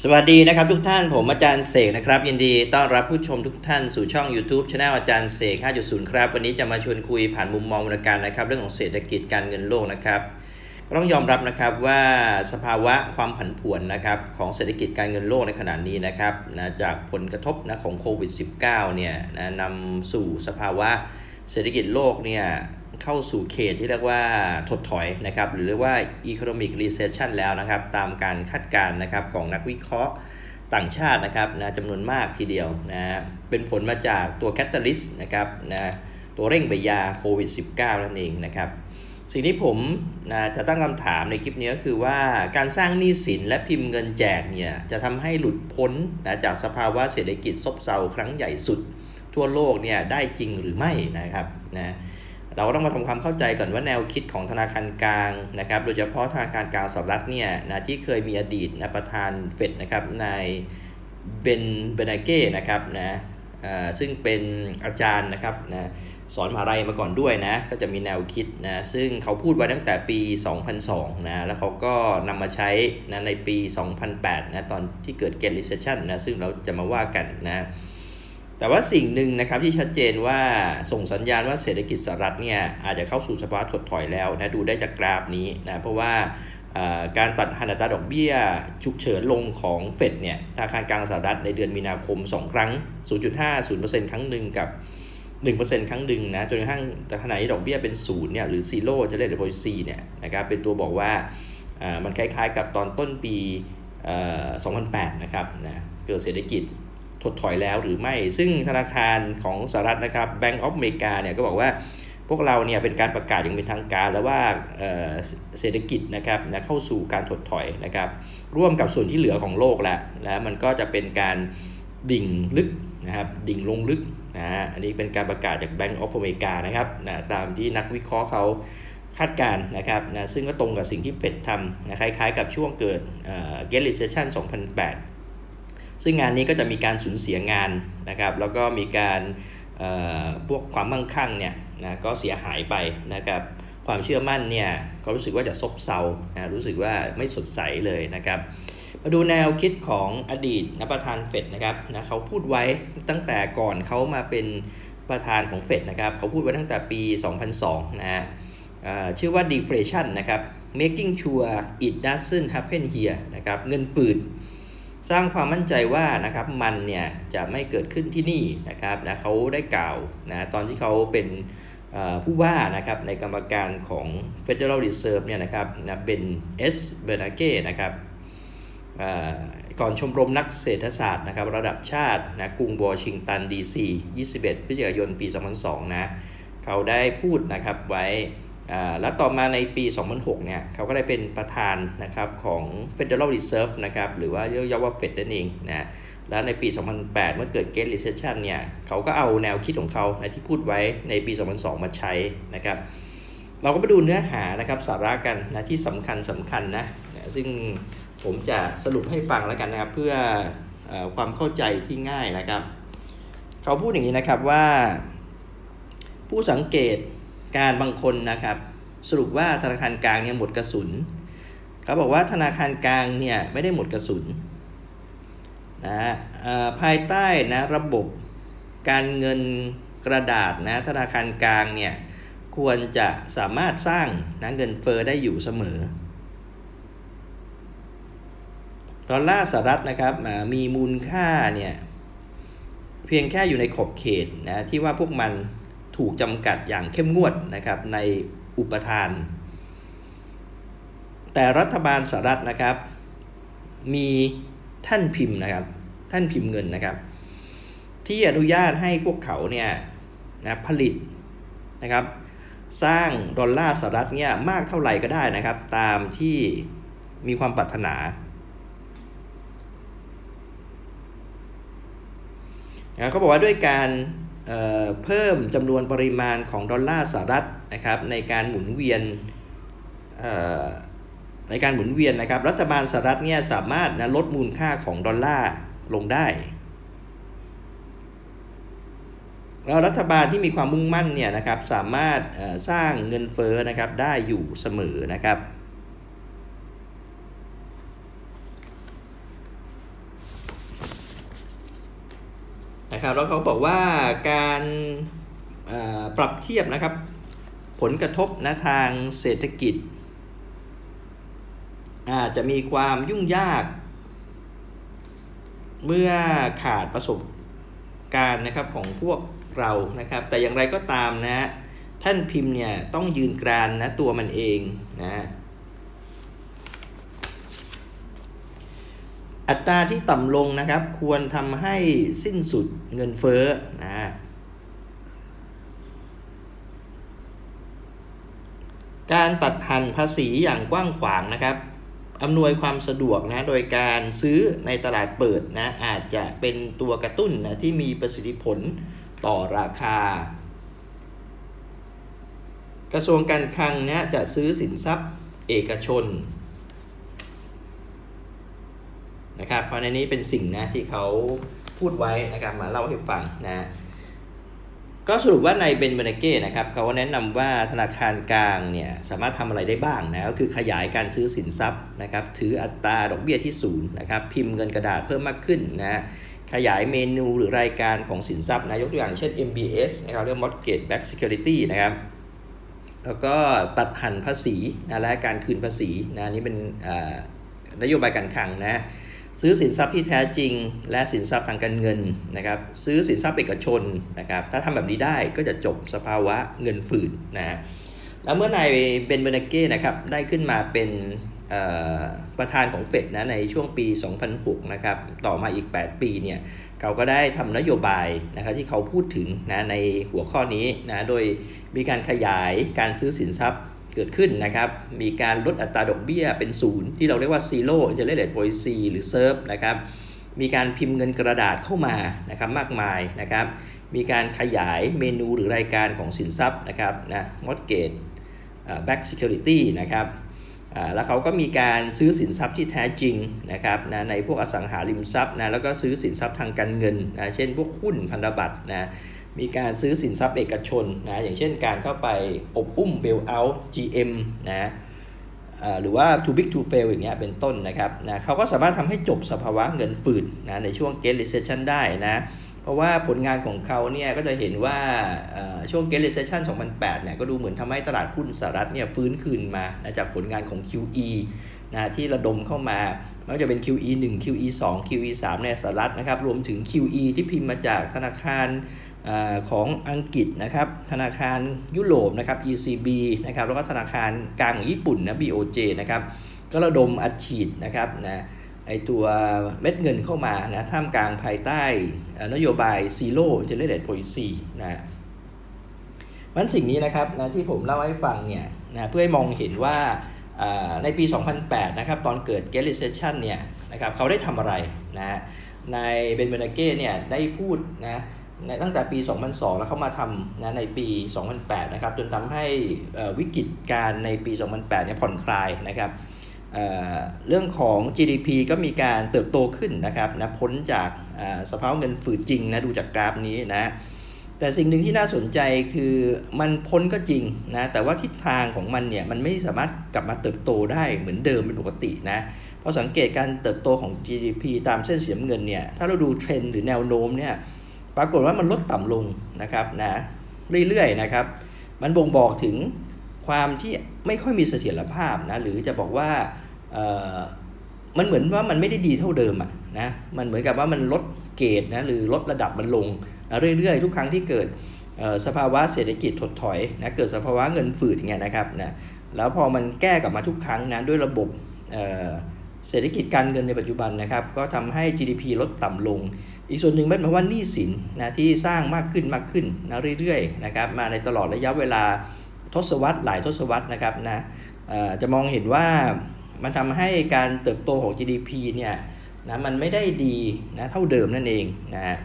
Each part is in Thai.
สวัสดีนะครับทุกท่านผมอาจารย์เสกนะครับ ยินดีต้อนรับผู้ชมทุกท่านสู่ช่อง YouTube ช anel อาจารย์เสก 5.0 ครับ วันนี้จะมาชวนคุยผ่านมุมมองวรรณการนะครับ เรื่องของเศรษฐกิจการเงินโลกนะครับ ก็ต้องยอมรับนะครับว่าสภาวะความผันผวนนะครับของเศรษฐกิจการเงินโลกในขณะนี้นะครับนะจากผลกระทบนะของโควิด -19 เนี่ยนะนำสู่สภาวะเศรษฐกิจโลกเนี่ย เข้าสู่เขตที่เรียกว่าถดถอยนะครับหรือเรียกว่า economic recession แล้วนะครับ ตามการคาดการณ์นะครับของนักวิเคราะห์ต่างชาตินะครับนะจำนวนมากทีเดียวนะเป็นผลมาจากตัว catalyst นะครับนะตัวเร่งใบยาโควิด -19 นั่นเองนะครับ สิ่งที่ผมนะจะตั้งคำถามในคลิปนี้ก็คือว่าการสร้างหนี้สินและพิมพ์เงินแจกเนี่ยจะทำให้หลุดพ้นนะจากสภาวะเศรษฐกิจซบเซาครั้งใหญ่สุด ทั่วโลกเนี่ยได้จริงหรือไม่นะครับนะ เราก็ต้องมาทำความเข้าใจก่อนว่าแนวคิดของธนาคารกลางนะครับ โดยเฉพาะธนาคารกลางสหรัฐเนี่ยนะที่เคยมีอดีตนะประธานเฟดนะครับนายเบนเบนาเก้นะครับนะอ่าซึ่งเป็นอาจารย์นะครับนะสอนมหาลัยมาก่อนด้วยนะ ก็จะมีแนวคิดนะ ซึ่งเขาพูดไว้ตั้งแต่ปี 2002 นะ แล้วเขาก็นำมาใช้นะในปี 2008 นะ ตอนที่เกิดเก t recession นะ ซึ่งเราจะมาว่ากันนะ แต่ว่าสิ่งหนึ่งนะครับที่ชัดเจนว่าส่งสัญญาณว่าเศรษฐกิจสหรัฐเนี่ยอาจจะเข้าสู่สภาวะถดถอยแล้วนะดูได้จากกราฟนี้นะเพราะว่าการตัดหันตราดอกเบี้ยฉุกเฉินลงของเฟดเนี่ยธนาคารกลางสหรัฐในเดือนมีนาคม 2 ครั้ง 0.50%ครั้งหนึ่งกับ 1%ครั้งหนึ่งนะจนกระทั่งแต่ขณะที่ดอกเบี้ยเป็นศูนย์เนี่ยหรือซีโร่จะเรียกหรือ policy เนี่ยนะครับเป็นตัวบอกว่ามันคล้ายๆกับตอนต้นปี 2008 นะครับนะเกิดเศรษฐกิจ ถดถอยแล้วหรือไม่ ซึ่งธนาคารของสหรัฐนะครับ Bank of America เนี่ยก็บอกว่าพวกเราเนี่ยเป็นการประกาศอย่างเป็นทางการแล้วว่าเเศรษฐกิจนะครับนะเข้าสู่การถดถอยนะครับ ร่วมกับส่วนที่เหลือของโลกแล้วแล้วมันก็จะเป็นการดิ่งลึกนะครับดิ่งลงลึกนะฮะอันนี้เป็นการประกาศจาก Bank of America นะครับนะตามที่นักวิเคราะห์เขาคาดการณ์นะครับนะซึ่งก็ตรงกับสิ่งที่เป็ดทำนะคล้ายๆ กับช่วงเกิดเอ่อ Great Recession 2008 ซึ่งงานนี้ก็จะมีการสูญเสียงานนะครับ แล้วก็มีการพวกความมั่งคั่งเนี่ยนะก็เสียหายไปนะครับความเชื่อมั่นเนี่ยก็รู้สึกว่าจะซบเซานะรู้สึกว่าไม่สดใสเลยนะครับ มาดูแนวคิดของอดีตนะประธานเฟดนะครับนะเขาพูดไว้ตั้งแต่ก่อนเขามาเป็นประธานของเฟดนะครับเขาพูดไว้ตั้งแต่ปี 2002 นะฮะชื่อว่า deflation นะครับ making sure it doesn't happen here นะครับเงินฝืด สร้างความมั่นใจว่านะครับมันเนี่ยจะไม่เกิดขึ้นที่นี่นะครับนะเขาได้กล่าวนะตอนที่เขาเป็นผู้ว่านะครับในกรรมการของ Federal Reserve เนี่ยนะครับนะเป็นเอสเบอร์นาเก้นะครับก่อนชมรมนักเศรษฐศาสตร์นะครับระดับชาตินะกรุงวอชิงตันดีซี21 พฤศจิกายน ปี 2002 นะ เขาได้พูดนะครับไว้ แล้วต่อมาในปี 2006 เนี่ยเขาก็ได้เป็นประธานนะครับของ Federal Reserve นะครับหรือว่าเรียกย่อว่าเฟดนั่นเองนะแล้วในปี 2008 เมื่อเกิด Great Recession เนี่ยเขาก็เอาแนวคิดของเขานะที่พูดไว้ในปี 2002 มาใช้นะครับเราก็ไปดูเนื้อหานะครับสาระกันนะที่สำคัญสำคัญนะนะซึ่งผมจะสรุปให้ฟังแล้วกันนะครับเพื่ออความเข้าใจที่ง่ายนะครับ เขาพูดอย่างนี้นะครับว่าผู้สังเกต การบางคนนะครับ สรุปว่าธนาคารกลางเนี่ยหมดกระสุนเขาบอกว่าธนาคารกลางเนี่ยไม่ได้หมดกระสุนนะภายใต้นะระบบการเงินกระดาษนะธนาคารกลางเนี่ยควรจะสามารถสร้างนะเงินเฟอ้อได้อยู่เสมอดอลลาร์สหรัฐนะครับมีมูลค่าเนี่ยเพียงแค่อยู่ในขอบเขตนะที่ว่าพวกมัน ถูกจำกัดอย่างเข้มงวดนะครับในอุปทาน แต่รัฐบาลสหรัฐนะครับ มีท่านพิมพ์นะครับ ท่านพิมพ์เงินนะครับ ที่อนุญาตให้พวกเขาเนี่ยนะผลิตนะครับสร้างดอลลาร์สหรัฐเนี่ยมากเท่าไหร่ก็ได้นะครับ ตามที่มีความปรารถนานะเขาบอกว่าด้วยการ เอ่อเพิ่มจำนวนปริมาณของดอลลาร์สหรัฐนะครับในการหมุนเวียนเอ่อในการหมุนเวียนนะครับรัฐบาลสหรัฐเนี่ยสามารถนะลดมูลค่าของดอลลาร์ลงได้แล้วรัฐบาลที่มีความมุ่งมั่นเนี่ยนะครับสามารถเอ่อสร้างเงินเฟ้อนะครับได้อยู่เสมอนะครับ นะครับแล้วเขาบอกว่าการปรับเทียบนะครับ ผลกระทบนะทางเศรษฐกิจ อาจจะมีความยุ่งยาก เมื่อขาดประสบการณ์นะครับของพวกเรานะครับ แต่อย่างไรก็ตามนะท่านพิมพ์เนี่ยต้องยืนกรานนะตัวมันเองนะอัตราที่ต่ำลงนะครับ ควรทำให้สิ้นสุด เงินเฟ้อนะการตัดหันภาษีอย่างกว้างขวางนะครับอำนวยความสะดวกนะโดยการซื้อในตลาดเปิดนะอาจจะเป็นตัวกระตุ้นนะที่มีประสิทธิผลต่อราคา กระทรวงการคลังนะจะซื้อสินทรัพย์เอกชนนะครับเพราะในนี้เป็นสิ่งนะที่เขา พูดไว้นะครับมาเล่าให้ฟังนะก็สรุปว่าในเบนเบเนเก้นะครับเขาแนะนำว่าธนาคารกลางเนี่ยสามารถทำอะไรได้บ้างนะก็คือขยายการซื้อสินทรัพย์นะครับถืออัตราดอกเบี้ยที่ศูนย์นะครับพิมพ์เงินกระดาษเพิ่มมากขึ้นนะขยายเมนูหรือรายการของสินทรัพย์นะยกตัวอย่างเช่น MBS นะครับเรียก Mortgage back Security นะครับแล้วก็ตัดหันภาษีนะและการคืนภาษีนะนี่เป็นนโยบายการคลังนะ ซื้อสินทรัพย์ที่แท้จริง และสินทรัพย์ทางการเงินนะครับ ซื้อสินทรัพย์เอกชนนะครับ ถ้าทำแบบนี้ได้ก็จะจบสภาวะเงินฝืนนะฮะแล้วเมื่อนายเบนเบเนเก้นะครับได้ขึ้นมาเป็นประธานของเฟดนะในช่วงปี 2006 นะครับ ต่อมาอีก 8 ปีเนี่ยเขาก็ได้ทำนโยบายนะครับที่เขาพูดถึงนะในหัวข้อนี้นะโดยมีการขยายการซื้อสินทรัพย์ เกิดขึ้นนะครับ มีการลดอัตราดอกเบี้ยเป็นศูนย์ที่เราเรียกว่า zero interest rate policy หรือ SERP นะครับ มีการพิมพ์เงินกระดาษเข้ามานะครับมากมายนะครับ มีการขยายเมนูหรือรายการของสินทรัพย์นะครับนะ mortgage อ่า back security นะครับแล้วเขาก็มีการซื้อสินทรัพย์ที่แท้จริงนะครับนะในพวกอสังหาริมทรัพย์นะแล้วก็ซื้อสินทรัพย์ทางการเงินนะเช่นพวกหุ้นพันธบัตรนะ มีการซื้อสินทรัพย์เอกชนนะอย่างเช่นการเข้าไปอบอุ้มเบลเอาท์ GM นะหรือว่า too big to fail อย่างเงี้ยเป็นต้นนะครับนะเขาก็สามารถทำให้จบสภาวะเงินฝืดนะในช่วง get Recession ได้นะเพราะว่าผลงานของเขาเนี่ยก็จะเห็นว่าช่วง get Recession 2008 เนี่ยก็ดูเหมือนทำให้ตลาดหุ้นสหรัฐเนี่ยฟื้นคืนมานะจากผลงานของ QE นะที่ระดมเข้ามาไม่ว่าจะเป็น QE 1 QE 2 QE 3ในสหรัฐนะครับรวมถึง QE ที่พิมพ์มาจากธนาคาร ของอังกฤษนะครับ ธนาคารยุโรปนะครับ ECB นะครับ แล้วก็ธนาคารกลางของญี่ปุ่นนะ BOJ นะครับ ก็ระดมอัดฉีดนะครับนะไอตัวเม็ดเงินเข้ามานะ ท่ามกลางภายใต้นโยบาย Zero Interest Rate Policy นะมันสิ่งนี้นะครับนะที่ผมเล่าให้ฟังเนี่ยนะเพื่อให้มองเห็นว่าอ่าในปี 2008 นะครับ ตอนเกิด Great Recession เนี่ยนะครับเขาได้ทำอะไรนะนายเบนเบนาเก้เนี่ยได้พูดนะ ในตั้งแต่ปี 2002 แล้วเข้ามาทำนะในปี 2008 นะครับจนทำให้วิกฤตการในปี 2008 เนี่ยผ่อนคลายนะครับเเรื่องของ GDP ก็มีการเติบโตขึ้นนะครับนะพ้นจากสภาวะเงินฝืดจริงนะดูจากกราฟนี้นะแต่สิ่งหนึ่งที่น่าสนใจคือมันพ้นก็จริงนะแต่ว่าทิศทางของมันเนี่ยมันไม่สามารถกลับมาเติบโตได้เหมือนเดิมเป็นปกตินะเพราะสังเกตการเติบโตของ GDP ตามเส้นสีน้ำเงินเนี่ยถ้าเราดูเทรนด์หรือแนวโน้มเนี่ย ปรากฏว่ามันลดต่ำลงนะครับนะเรื่อยๆนะครับ มันบ่งบอกถึงความที่ไม่ค่อยมีเสถียรภาพนะหรือจะบอกว่ามันเหมือนว่ามันไม่ได้ดีเท่าเดิมอะนะมันเหมือนกับว่ามันลดเกรดนะหรือลดระดับมันลงนะเรื่อยๆ ทุกครั้งที่เกิดสภาวะเศรษฐกิจถดถอยนะเกิดสภาวะเงินฝืดอย่างเงี้ยนะครับนะแล้วพอมันแก้กลับมาทุกครั้งนะด้วยระบบ เศรษฐกิจการเงินในปัจจุบันนะครับก็ทำให้ GDP ลดต่ำลง อีกส่วนหนึ่งเป็นเพราะว่าหนี้สินนะที่สร้างมากขึ้นมากขึ้นนะเรื่อยๆนะครับมาในตลอดระยะเวลาทศวรรษหลายทศวรรษนะครับนะจะมองเห็นว่ามันทำให้การเติบโตของ GDP เนี่ยนะมันไม่ได้ดีนะเท่าเดิมนั่นเองนะฮะ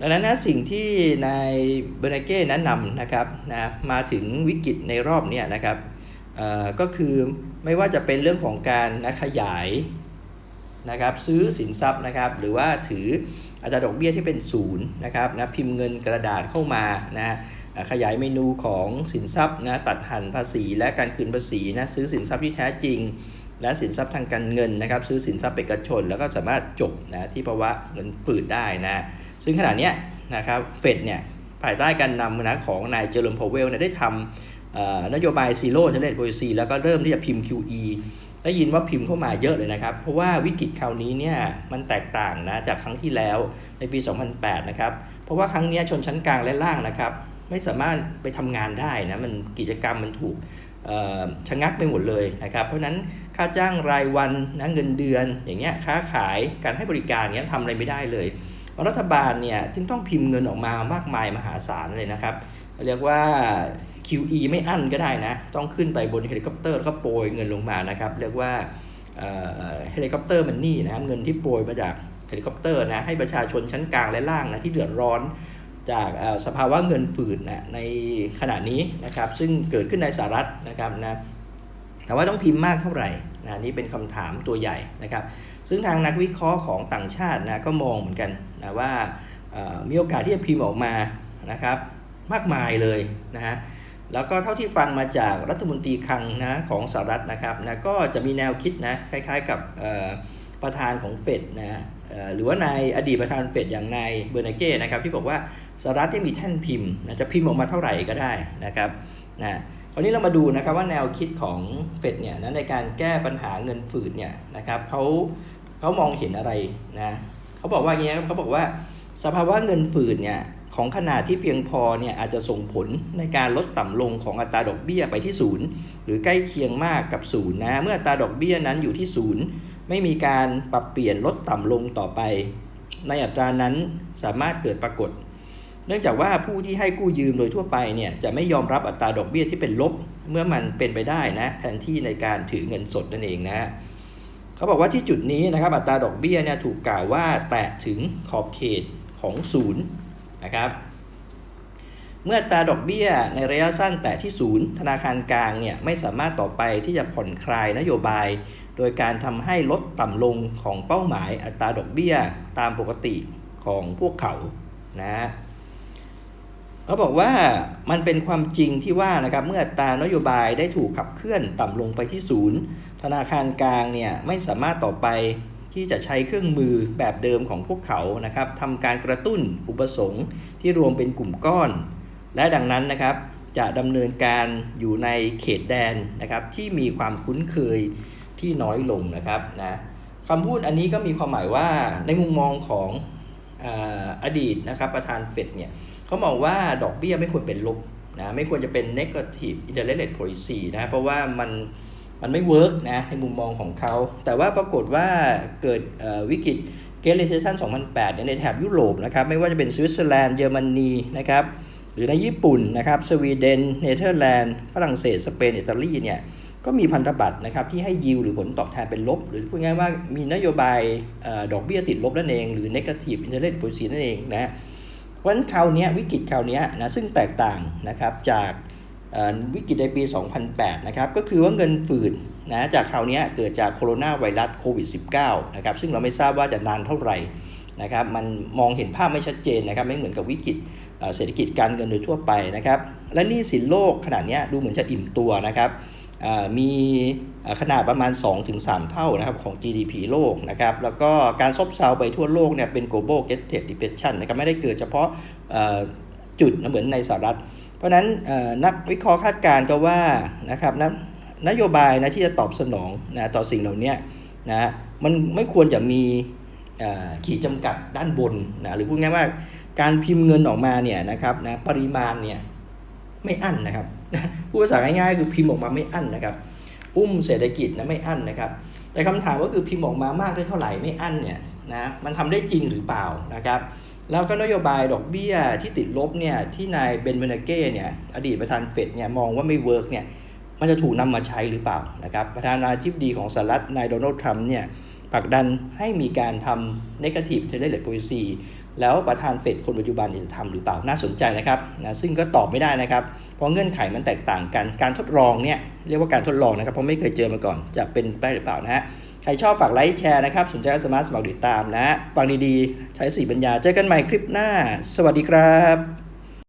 ดังนั้นนะสิ่งที่นายเบอร์นาเก้แนะนำนะครับนะมาถึงวิกฤตในรอบเนี้ยนะครับก็คือ ไม่ว่าจะเป็นเรื่องของการนะขยายนะครับซื้อสินทรัพย์นะครับ หรือว่าถืออัตราดอกเบี้ยที่เป็นศูนย์นะครับนะพิมพ์เงินกระดาษเข้ามานะขยายเมนูของสินทรัพย์นะตัดหันภาษีและการคืนภาษีนะซื้อสินทรัพย์ที่แท้จริง และสินทรัพย์ทางการเงินนะครับ ซื้อสินทรัพย์เอกชน แล้วก็สามารถจบนะที่ภาวะเงินฝืดได้นะซึ่งขณะนี้นะครับเฟดเนี่ยภายใต้การนำนะของนายเจอร์มพาวเวลเนี่ยได้ทำ นโยบายซีโร่เทเลตโพลิซีแล้วก็เริ่มที่จะพิมพ์ QE ได้ยินว่าพิมพ์เข้ามาเยอะเลยนะครับ เพราะว่าวิกฤตคราวนี้เนี่ยมันแตกต่างนะจากครั้งที่แล้วในปี 2008 นะครับ เพราะว่าครั้งนี้ชนชั้นกลางและล่างนะครับ ไม่สามารถไปทำงานได้นะมันกิจกรรมมันถูกชะงักไปหมดเลยนะครับ เพราะฉะนั้นค่าจ้างรายวันนะเงินเดือนอย่างเงี้ยค้าขายการให้บริการเงี้ยทำอะไรไม่ได้เลยรัฐบาลเนี่ยจึงต้องพิมพ์เงินออกมามากมายมหาศาลเลยนะครับ เรียกว่า QE ไม่อั้นก็ได้นะ ต้องขึ้นไปบนเฮลิคอปเตอร์แล้วก็โปรยเงินลงมานะครับ เรียกว่าเฮลิคอปเตอร์มันนี่นะครับเงินที่โปรยมาจากเฮลิคอปเตอร์นะให้ประชาชนชั้นกลางและล่างนะที่เดือดร้อนจากสภาวะเงินฝืดนะในขณะนี้นะครับ ซึ่งเกิดขึ้นในสหรัฐนะครับนะแต่ว่าต้องพิมพ์มากเท่าไหร่นะนี่เป็นคำถามตัวใหญ่นะครับ ซึ่งทางนักวิเคราะห์ของต่างชาตินะก็มองเหมือนกันนะว่ามีโอกาสที่จะพิมพ์ออกมานะครับ มากมายเลยนะฮะ แล้วก็เท่าที่ฟังมาจากรัฐมนตรีคลังนะของสหรัฐนะครับนะก็จะมีแนวคิดนะคล้ายๆกับประธานของเฟดนะหรือว่านายอดีตประธานเฟดอย่างนายเบอร์นาเก้นะครับที่บอกว่าสหรัฐที่มีแท่นพิมพ์นะจะพิมพ์ออกมาเท่าไหร่ก็ได้นะครับนะคราวนี้เรามาดูนะครับว่าแนวคิดของเฟดเนี่ยนะในการแก้ปัญหาเงินฝืดเนี่ยนะครับเขาเขามองเห็นอะไรนะเขาบอกว่าอย่างเงี้ยเขาบอกว่าสภาวะเงินฝืดเนี่ย ของขนาดที่เพียงพอเนี่ยอาจจะส่งผลในการลดต่ำลงของอัตราดอกเบี้ยไปที่ศูนย์หรือใกล้เคียงมากกับศูนย์นะเมื่ออัตราดอกเบี้ยนั้นอยู่ที่ศูนย์ไม่มีการปรับเปลี่ยนลดต่ำลงต่อไป ในอัตรานั้นสามารถเกิดปรากฏ เนื่องจากว่าผู้ที่ให้กู้ยืมโดยทั่วไปเนี่ยจะไม่ยอมรับอัตราดอกเบี้ยที่เป็นลบ เมื่อมันเป็นไปได้นะแทนที่ในการถือเงินสดนั่นเองนะเขาบอกว่าที่จุดนี้นะครับอัตราดอกเบี้ยเนี่ยถูกกล่าวว่าแตะถึงขอบเขตของศูนย์ นะครับ เมื่อตาดอกเบี้ยในระยะสั้นแตะที่ศูนย์ธนาคารกลางเนี่ยไม่สามารถต่อไปที่จะผ่อนคลายนโยบาย โดยการทำให้ลดต่ำลงของเป้าหมายอัตราดอกเบี้ยตามปกติของพวกเขานะเขาบอกว่ามันเป็นความจริงที่ว่านะครับเมื่ออัตรานโยบายได้ถูกขับเคลื่อนต่ำลงไปที่ศูนย์ธนาคารกลางเนี่ยไม่สามารถต่อไป ที่จะใช้เครื่องมือแบบเดิมของพวกเขานะครับทำการกระตุ้นอุปสงค์ที่รวมเป็นกลุ่มก้อน และดังนั้นนะครับจะดำเนินการอยู่ในเขตแดนนะครับที่มีความคุ้นเคยที่น้อยลงนะครับนะคำพูดอันนี้ก็มีความหมายว่าในมุมมองของออดีตนะครับประธานเฟดเนี่ยเขามองว่าดอกเบี้ยไม่ควรเป็นลบนะไม่ควรจะเป็น negative interest rate policy นะเพราะว่ามัน มันไม่เวิร์กนะในมุมมองของเขา แต่ว่าปรากฏว่าเกิดวิกฤต Great Recession 2008เนี่ยในแถบยุโรปนะครับไม่ว่าจะเป็นสวิตเซอร์แลนด์เยอรมนีนะครับหรือในญี่ปุ่นนะครับสวีเดนเนเธอร์แลนด์ฝรั่งเศสสเปนอิตาลีเนี่ยก็มีพันธบัตรนะครับที่ให้ยิวหรือผลตอบแทนเป็นลบ หรือพูดง่ายๆว่ามีนโยบายอดอกเบี้ยติดลบนั่นเอง หรือ negative interest rate policy นั่นเองนะเพราะฉะนั้นคราวนี้วิกฤตคราวนี้นะซึ่งแตกต่างนะครับจาก วิกฤตในปี 2008 นะครับ ก็คือว่าเงินฝืดนะจากคราวนี้เกิดจากโคโรนาไวรัสโควิด -19 นะครับ ซึ่งเราไม่ทราบว่าจะนานเท่าไหร่นะครับ มันมองเห็นภาพไม่ชัดเจนนะครับ ไม่เหมือนกับวิกฤตเศรษฐกิจการเงินโดยทั่วไปนะครับ และหนี้สินโลกขนาดนี้ดูเหมือนจะอิ่มตัวนะครับ มีขนาดประมาณ 2-3 เท่านะครับของ GDP โลกนะครับ แล้วก็การซบเซาไปทั่วโลกเนี่ยเป็น global g e t depression นะครับ ไม่ได้เกิดเฉพาะจุดนะเหมือนในสหรัฐ ราะนั้นนักวิเคราะห์คาดการณ์ก็ว่านะครับนนโยบายนะที่จะตอบสนองนะต่อสิ่งเหล่านี้นะมันไม่ควรจะมีขีดจำกัดด้านบนนะหรือพูดง่ายๆว่าการพิมพ์เงินออกมาเนี่ยนะครับนะปริมาณเนี่ยไม่อั้นนะครับพูดภาษาง่ายๆคือพิมพ์ออกมาไม่อั้นนะครับอุ้มเศรษฐกิจนะไม่อั้นนะครับ แต่คำถามก็คือพิมพ์ออกมามากได้เท่าไหร่ไม่อั้นเนี่ยนะมันทำได้จริงหรือเปล่านะครับ แล้วก็นโยบายดอกเบี้ยที่ติดลบเนี่ยที่นายเบนเบนเก้เนี่ยอดีตประธานเฟดเนี่ยมองว่าไม่เวิร์กเนี่ยมันจะถูกนำมาใช้หรือเปล่านะครับประธานาธิบดีของสหรัฐนายโดนัลด์ทรัมป์เนี่ยผลักดันให้มีการทำ negative interest rate policy แล้วประธานเฟดคนปัจจุบันจะทำหรือเปล่าน่าสนใจนะครับนะซึ่งก็ตอบไม่ได้นะครับ เพราะเงื่อนไขมันแตกต่างกันการทดลองเนี่ยเรียกว่าการทดลองนะครับเพราะไม่เคยเจอมาก่อนจะเป็นไปหรือเปล่านะฮะ ใครชอบฝากไลค์แชร์นะครับ สนใจก็สามารถสมัครติดตามนะฟังดีๆ ใช้สีปัญญาเจอกันใหม่คลิปหน้า สวัสดีครับ